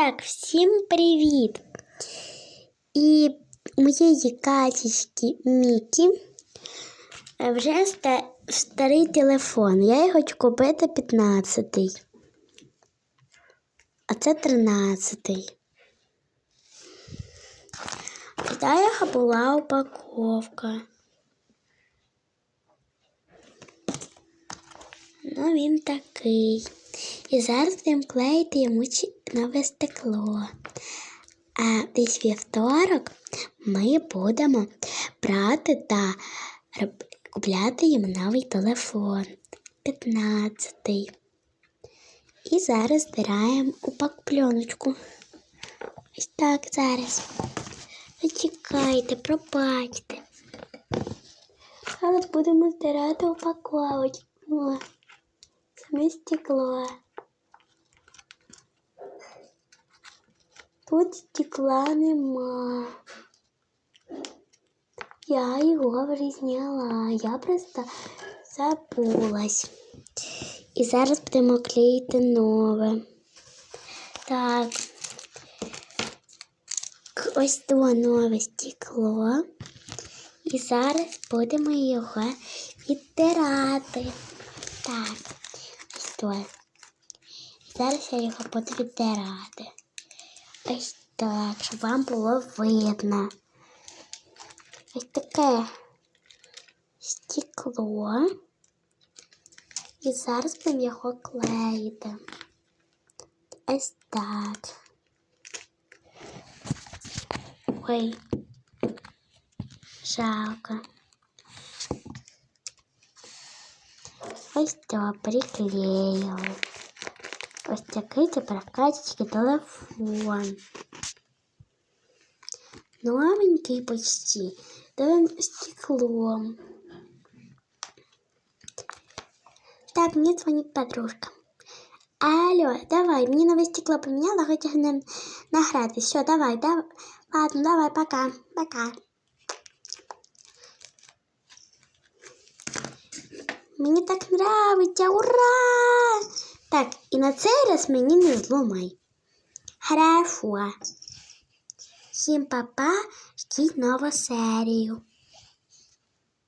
Так, всім привіт! І моєї катічки Мікі вже старий телефон. Я його хочу купити 15-й. А це 13-й. Та яка була упаковка. Ну, він такий. І зараз будемо клеїти йому нове стекло. А десь вівторок ми будемо брати та купляти йому новий телефон. 15-й. І зараз збираємо у пленочку. Ось так зараз. Зачекайте, пробачте. Зараз будемо збирати упаковочку. Саме стекло. Тут стекла нема. Я його вже. Я просто забулась. І зараз будемо клеїти нове. Так. Ось то нове стекло. І зараз будемо його відтирати. Так, ось то. Зараз я його буду відтирати. Ось так, щоб вам було видно. Ось таке стекло. І зараз будемо його клеїти. Ось так. Ой, жалко. Ось то приклеїли. Ось такий тепер катечки телефон. Новенький почти. Давай стеклом. Так, мне звонит подружка. Алло, давай, мне новое стекло поменяла, хотя на, награды. Все, давай, давай. Ладно, давай, пока, пока. Мені так нравиться, ура! Так, і на цей раз мені не зломай. Хорошо. Всім папа, ждіть нову серію.